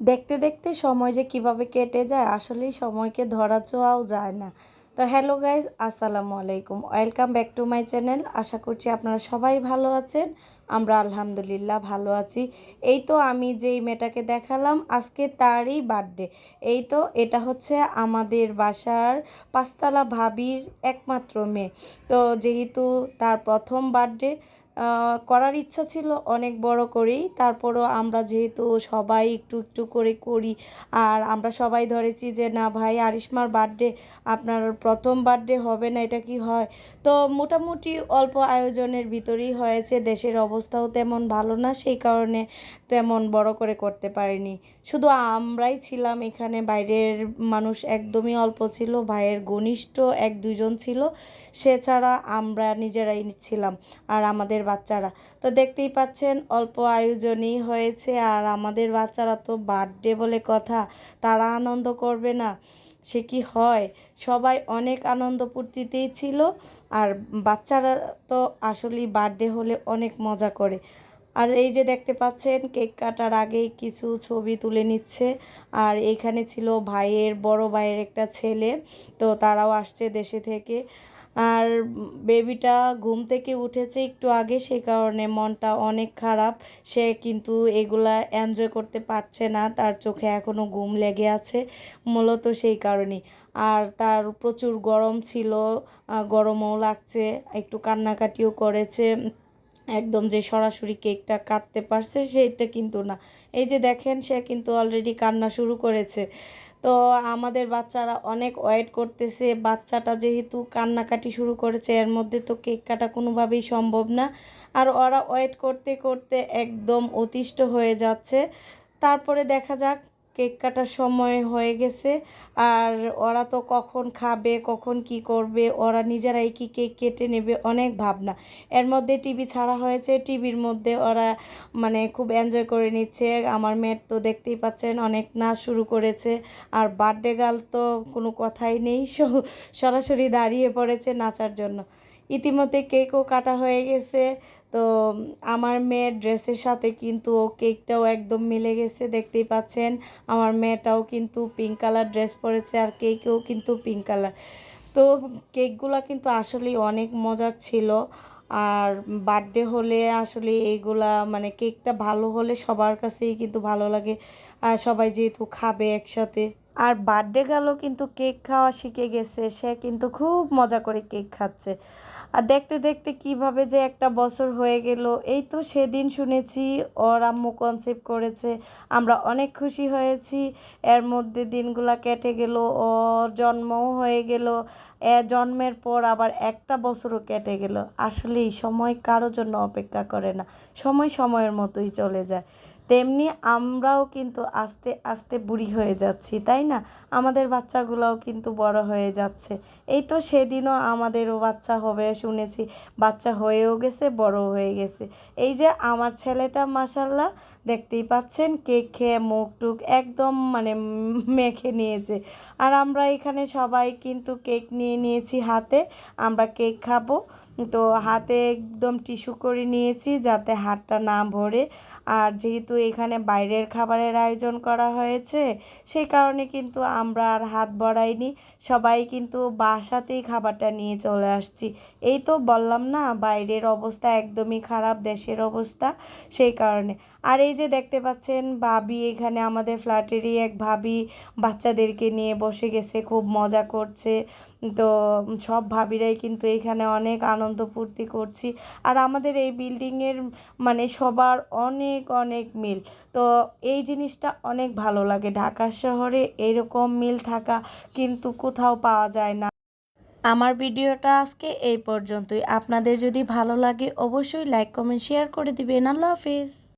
দেখতে দেখতে সময় যে কীভাবে কেটে যায়, আসলেই সময়কে ধরা ছোঁয়াও যায় না। তো হ্যালো গাইজ, আসসালামু আলাইকুম। Welcome back to my channel. আশা করছি আপনারা সবাই ভালো আছেন। আমরা আলহামদুলিল্লাহ ভালো আছি। এই তো আমি যেই মেয়েটাকে দেখালাম, আজকে তারই বার্থডে এই তো এটা হচ্ছে আমাদের বাসার পাঁচতলা ভাবির একমাত্র মেয়ে। তো যেহেতু তার প্রথম বার্থডে করার ইচ্ছা ছিল অনেক বড় করেই। তারপরও আমরা যেহেতু সবাই একটু একটু করে করি, আর আমরা সবাই ধরেছি যে, না ভাই, আরিশমার বার্থডে আপনার প্রথম বার্থডে হবে না, এটা কি হয়? তো মোটামুটি অল্প আয়োজনের ভিতরেই হয়েছে। দেশের অবস্থাও তেমন ভালো না, সেই কারণে তেমন বড় করে করতে পারিনি। শুধু আমরাই ছিলাম এখানে, বাইরের মানুষ একদমই অল্প ছিল, ভাইয়ের ঘনিষ্ঠ এক দুজন ছিল, সে ছাড়া আমরা নিজেরাই ছিলাম। আর আমাদের বাচ্চারা। তো দেখতেই পাচ্ছেন, অল্প আয়োজনই হয়েছে আর আমাদের বাচ্চারা তো বার্থডে বলে কথা, তারা আনন্দ করবে না, সে কি হয়? সবাই অনেক আনন্দ ফুর্তিতেই ছিল আর বাচ্চারা তো আসলেই বার্থডে হলে অনেক মজা করে। আর এই যে দেখতে পাচ্ছেন, কেক কাটার আগেই কিছু ছবি তুলে নিচ্ছে আর এইখানে ছিল ভাইয়ের, বড় ভাইয়ের একটা ছেলে, তো তারাও আসছে দেশে থেকে। আর বেবিটা ঘুম থেকে উঠেছে একটু আগে সেই কারণে মনটা অনেক খারাপ। সে কিন্তু এগুলা এনজয় করতে পারছে না, তার চোখে এখনও ঘুম লেগে আছে, মূলত সেই কারণেই। আর তার প্রচুর গরম ছিল গরমও লাগছে, একটু কান্নাকাটিও করেছে, একদম যে সরাসরি কেকটা কাটতে পারছে সেটা কিন্তু না। এই যে দেখেন, সে কিন্তু অলরেডি কান্না শুরু করেছে। তো আমাদের বাচ্চারা অনেক ওয়েট করতেছে। বাচ্চাটা যেহেতু কান্নাকাটি শুরু করেছে, এর মধ্যে তো কেক কাটা কোনোভাবেই সম্ভব না। আর ওরা ওয়েট করতে করতে একদম অতিষ্ঠ হয়ে যাচ্ছে। তারপরে দেখা যাক কেক কাটার সময় হয়ে গেছে। আর ওরা তো কখন খাবে, কখন কি করবে, ওরা নিজেরাই কি কেক কেটে নেবে, অনেক ভাবনা। এর মধ্যে টিভি ছাড়া হয়েছে। টিভির মধ্যে ওরা মানে খুব এনজয় করে নিচ্ছে। আমার মেয়ের তো দেখতেই পাচ্ছেন, অনেক নাচ শুরু করেছে। আর বার্থডে গার্ল তো কোনো কথাই নেই। সরাসরি দাঁড়িয়ে পড়েছে নাচার জন্য। ইতিমধ্যে কেকও কাটা হয়ে গেছে। তো আমার মেয়ের ড্রেসের সাথে কিন্তু ও কেকটাও একদম মিলে গেছে, দেখতেই পাচ্ছেন। আমার মেয়েটাও কিন্তু পিঙ্ক কালার ড্রেস পরেছে আর কেকেও কিন্তু পিঙ্ক কালার তো কেকগুলো কিন্তু আসলেই অনেক মজার ছিল। আর বার্থডে হলে আসলে এইগুলা মানে কেকটা ভালো হলে সবার কাছেই কিন্তু ভালো লাগে। আর সবাই যেহেতু খাবে একসাথে। আর বার্থডে গেল কিন্তু কেক খাওয়া শিখে গেছে। সে কিন্তু খুব মজা করে কেক খাচ্ছে। আর দেখতে দেখতে কীভাবে যে একটা বছর হয়ে গেল, এই তো সেদিন শুনেছি ওর আম্মু কনসেপ্ট করেছে, আমরা অনেক খুশি হয়েছি। এর মধ্যে দিনগুলা কেটে গেল, ওর জন্মও হয়ে গেল, এ জন্মের পর আবার একটা বছরও কেটে গেল। আসলেই সময় কারোর জন্য অপেক্ষা করে না, সময় সময়ের মতোই চলে যায়। তেমনি আমরাও কিন্তু আস্তে আস্তে বুড়ি হয়ে যাচ্ছি, তাই না? আমাদের বাচ্চাগুলোও কিন্তু বড় হয়ে যাচ্ছে। এই তো সেদিনও আমাদেরও বাচ্চা হবে শুনেছি। বাচ্চা হয়েও গেছে বড় হয়ে গেছে। এই যে আমার ছেলেটা মাসাল্লাহ দেখতেই পাচ্ছেন, কেক খেয়ে মুখ টুক একদম মানে মেখে নিয়েছে। আর আমরা এখানে সবাই কিন্তু কেক নিয়ে নিয়েছি হাতে। আমরা কেক খাব। তো হাতে একদম টিস্যু করে নিয়েছি যাতে হাতটা না ভরে। আর যেহেতু এখানে বাইরের খাবারের আয়োজন করা হয়েছে। সেই কারণে কিন্তু আমরা আর হাত বাড়াইনি। সবাই কিন্তু বাসাতেই খাবারটা নিয়ে চলে আসছি। এই তো বললাম না, বাইরের অবস্থা একদমই খারাপ, দেশের অবস্থা সেই কারণে। আর এই যে দেখতে পাচ্ছেন, ভাবি এখানে আমাদের ফ্ল্যাটেরই এক ভাবি বাচ্চাদেরকে নিয়ে বসে গেছে, খুব মজা করছে। তো সব ভাবিরাই কিন্তু এখানে অনেক আনন্দ ফুর্তি করছি। আর আমাদের এই বিল্ডিংয়ের মানে সবার অনেক অনেক মিল। তো এই জিনিসটা অনেক ভালো লাগে। ঢাকা শহরে এরকম মিল থাকা কিন্তু কোথাও পাওয়া যায় না। আমার ভিডিওটা আজকে এই পর্যন্তই। আপনাদের যদি ভালো লাগে অবশ্যই লাইক কমেন্ট শেয়ার করে দিবেন। আল্লাহ হাফিজ।